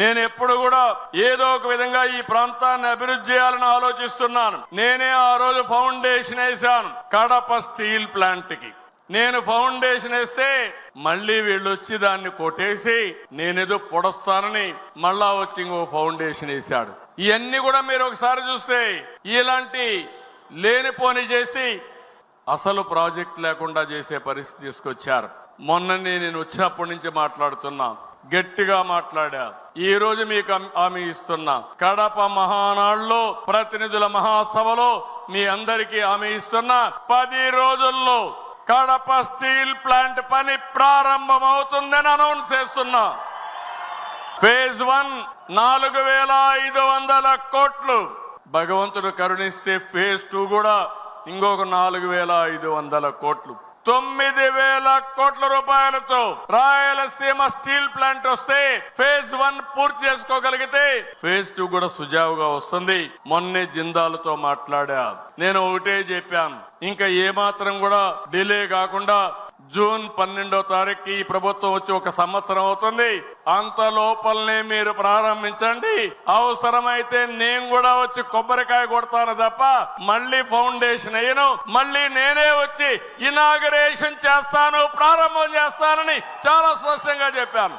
నేను ఎప్పుడు కూడా ఏదో ఒక విధంగా ఈ ప్రాంతాన్ని అభివృద్ధి చేయాలని ఆలోచిస్తున్నాను. నేనే ఆ రోజు ఫౌండేషన్ వేశాను కడప స్టీల్ ప్లాంట్కి నేను ఫౌండేషన్ వేస్తే మళ్ళీ వీళ్ళు వచ్చి దాన్ని కొట్టేసి నేనేదో పొడస్తానని మళ్ళా వచ్చి ఇంకో ఫౌండేషన్ వేశాడు. ఇవన్నీ కూడా మీరు ఒకసారి చూస్తే ఇలాంటి లేనిపోని చేసి అసలు ప్రాజెక్ట్ లేకుండా చేసే పరిస్థితి తీసుకొచ్చారు. మొన్ననే నేను వచ్చినప్పటి నుంచి మాట్లాడుతున్నాను గట్టిగా మాట్లాడా. ఈ రోజు మీకు హామీ ఇస్తున్నా. కడప మహానాడులో ప్రతినిధుల మహాసభలో మీ అందరికీ హామీ ఇస్తున్నా. పది రోజుల్లో కడప స్టీల్ ప్లాంట్ పని ప్రారంభమవుతుందని అనౌన్స్ చేస్తున్నా. ఫేజ్ వన్ నాలుగు వేల ఐదు వందల కోట్లు. భగవంతుడు కరుణిస్తే ఫేజ్ టూ కూడా ఇంకొక నాలుగు వేల ఐదు వందల కోట్లు. తొమ్మిది వేల కోట్ల రూపాయలతో రాయలసీమ స్టీల్ ప్లాంట్ వస్తే ఫేజ్ వన్ పూర్తి చేసుకోగలిగితే ఫేజ్ టూ కూడా సుజావుగా వస్తుంది. మొన్నే జిందాలతో మాట్లాడా. నేను ఒకటే చెప్పాను. ఇంకా ఏమాత్రం కూడా డిలే కాకుండా జూన్ పన్నెండో తారీఖు ఈ ప్రభుత్వం వచ్చి ఒక సంవత్సరం అవుతుంది. అంత లోపలనే మీరు ప్రారంభించండి. అవసరమైతే నేను కూడా వచ్చి కొబ్బరికాయ కొడతాను తప్ప మళ్ళీ ఫౌండేషన్ అయ్యను మళ్ళీ నేనే వచ్చి ఇనాగరేషన్ చేస్తాను ప్రారంభం చేస్తానని చాలా స్పష్టంగా చెప్పాను.